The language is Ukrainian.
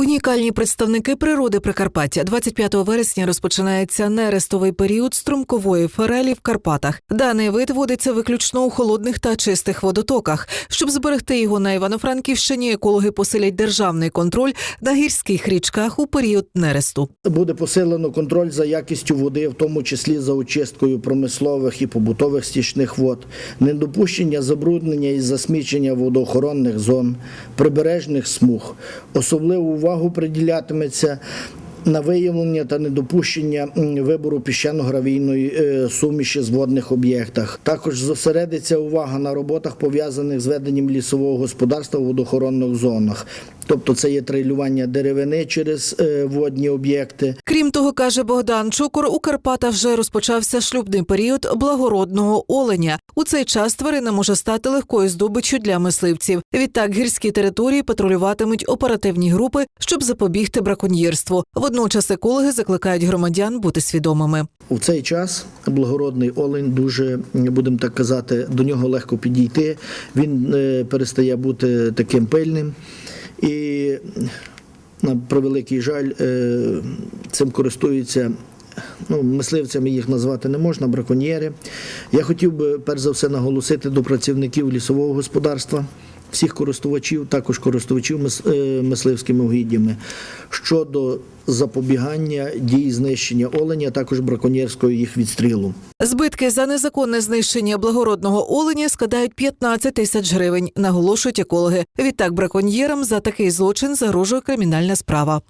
Унікальні представники природи Прикарпаття 25 вересня розпочинається нерестовий період струмкової форелі в Карпатах. Даний вид водиться виключно у холодних та чистих водотоках. Щоб зберегти його на Івано-Франківщині, екологи посилять державний контроль на гірських річках у період нересту. Буде посилено контроль за якістю води, в тому числі за очисткою промислових і побутових стічних вод, недопущення забруднення і засмічення водоохоронних зон, прибережних смуг. Особливу увагу приділятиметься на виявлення та недопущення вибору піщано-гравійної е, суміші з водних об'єктах. Також зосередиться увага на роботах, пов'язаних з веденням лісового господарства в водохоронних зонах. Тобто це є трейлювання деревини через е, водні об'єкти, Крім того, каже Богдан Чукор, у Карпатах вже розпочався шлюбний період благородного оленя. У цей час тварина може стати легкою здобиччю для мисливців. Відтак гірські території патрулюватимуть оперативні групи, щоб запобігти браконьєрству. Водночас екологи закликають громадян бути свідомими. У цей час благородний олень дуже, будемо так казати, до нього легко підійти. Він е, перестає бути таким пильним. На превеликий жаль, е, цим користуються. Ну, мисливцями їх назвати не можна, браконьєри. Я хотів би перш за все наголосити до працівників лісового господарства, всіх користувачів, також користувачів е, мисливськими угіддями щодо запобігання дій знищення оленя, також браконьєрського їх відстрілу. Збитки за незаконне знищення благородного оленя складають 15 тисяч гривень, наголошують екологи. Відтак браконьєрам за такий злочин загрожує кримінальна справа.